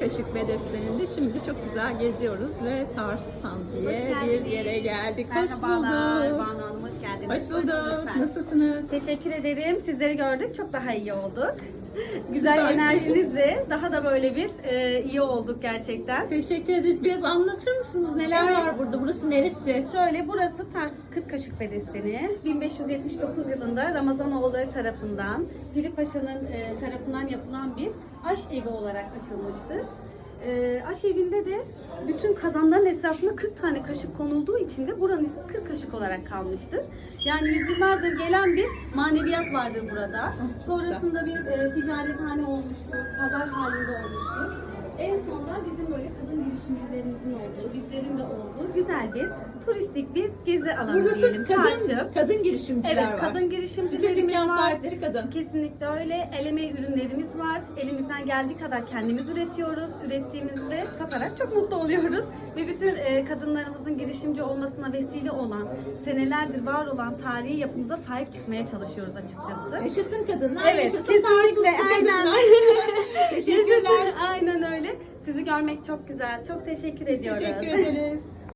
40 kaşık bedesteninde şimdi çok güzel geziyoruz ve Tarsan diye bir yere geldik. Hoş Merhabalar, bulduk. Banu Hanım hoş geldiniz. Hoş bulduk. lütfen. Nasılsınız? Teşekkür ederim. Sizleri gördük. Çok daha iyi olduk. Güzel Süper. enerjinizle daha da böyle bir e, iyi olduk gerçekten. Teşekkür ederiz. Biraz anlatır mısınız? Neler Evet. var burada? Burası neresi? Şöyle burası Tarsus 40 Kaşık Bedesteni. 1579 yılında Ramazanoğulları tarafından, Piri Paşa'nın e, tarafından yapılan bir aş evi olarak açılmıştır. E, aş evinde de bütün kazanların etrafına 40 tane kaşık konulduğu için de buranın ismi 40 kaşık olarak kalmıştır. Yani yüzyıllardır gelen bir maneviyat vardır burada. Sonrasında bir e, ticarethane olmuştur, pazar halinde olmuştur. En sonunda bizim böyle kadın girişimcilerimizin olduğu, bizlerin de olduğu güzel bir turistik bir gezi alanı Burada diyelim. kadın, Çarşı. kadın girişimciler Evet, var. kadın Bütün girişimcilerimiz dükkan var. sahipleri kadın. Kesinlikle öyle. El emeği ürünlerimiz var. Elimizden geldiği kadar kendimiz üretiyoruz. Ürettiğimizde satarak çok mutlu oluyoruz. Ve bütün e, kadınlarımızın girişimci olmasına vesile olan, senelerdir var olan tarihi yapımıza sahip çıkmaya çalışıyoruz açıkçası. Yaşasın kadınlar, Evet, yaşasın kesinlikle, görmek çok güzel. Çok teşekkür ediyoruz. Teşekkür ederiz.